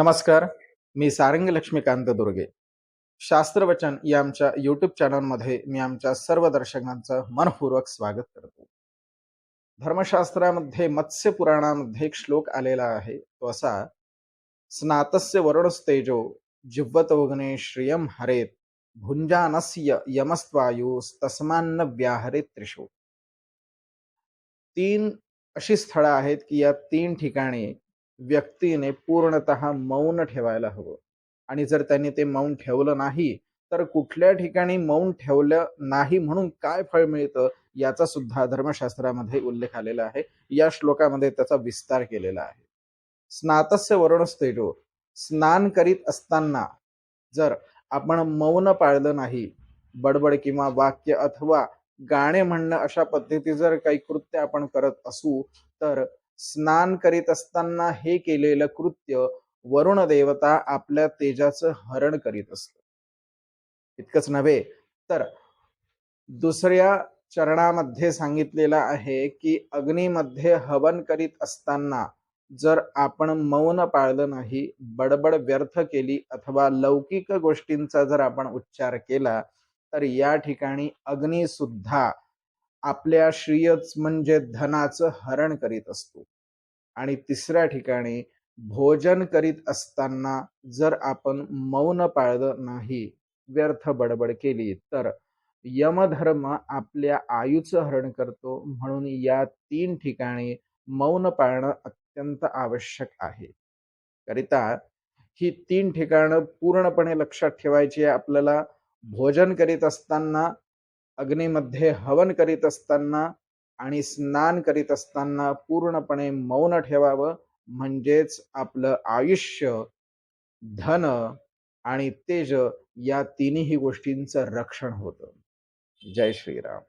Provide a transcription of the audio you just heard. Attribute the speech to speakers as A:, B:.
A: नमस्कार मी सारंग लक्ष्मीकांत दुर्गे. शास्त्रवचन या आमच्या युट्यूब चॅनलमध्ये मी आमच्या सर्व दर्शकांचं मनपूर्वक स्वागत करतो. धर्मशास्त्रामध्ये मत्स्य पुराणामध्ये एक श्लोक आलेला आहे तो असा स्नातस्य वरुणस्तेजो जिव्वतोग्ने श्रियम हरेत भुंजानस्य यमस्वायुस्तस्मान्न व्याहरेत त्रिशो तीन अशी स्थळं आहेत की या तीन ठिकाणी व्यक्तीने पूर्णतः मौन ठेवायला हवं. आणि जर त्यांनी ते मौन ठेवलं नाही तर कुठल्या ठिकाणी मौन ठेवलं नाही म्हणून काय फळ मिळतं याचा सुद्धा धर्मशास्त्रामध्ये उल्लेख आलेला आहे. या श्लोकामध्ये त्याचा विस्तार केलेला आहे. स्नातस्य वरुणस्तेजो स्नान करीत असताना जर आपण मौन पाळलं नाही बडबड किंवा वाक्य अथवा गाणे म्हणणं अशा पद्धती जर काही कृत्य आपण करत असू तर स्नान करीत असताना हे केलेलं कृत्य वरुण देवता आपल्या तेजाचं हरण करीत असत इतकंच नव्हे तर दुसऱ्या चरणामध्ये सांगितलेलं आहे की अग्नीमध्ये हवन करीत असताना जर आपण मौन पाळलं नाही बडबड व्यर्थ केली अथवा लौकिक गोष्टींचा जर आपण उच्चार केला तर या ठिकाणी अग्नी सुद्धा आपल्या श्रीयच म्हणजे धनाचं हरण करीत असतो. आणि तिसऱ्या ठिकाणी भोजन करीत असताना जर आपण मौन पाळलं नाही व्यर्थ बडबड केली तर यमधर्म आपल्या आयुचं हरण करतो. म्हणून या तीन ठिकाणी मौन पाळणं अत्यंत आवश्यक आहे. करिता ही तीन ठिकाणं पूर्णपणे लक्षात ठेवायची आपल्याला. भोजन करीत असताना अग्नीमध्ये हवन करीत असताना आणि स्नान करीत असताना पूर्णपणे मौन ठेवावं म्हणजेच आपलं आयुष्य धन आणि तेज या तिन्ही गोष्टींचं रक्षण होतं. जय श्रीराम.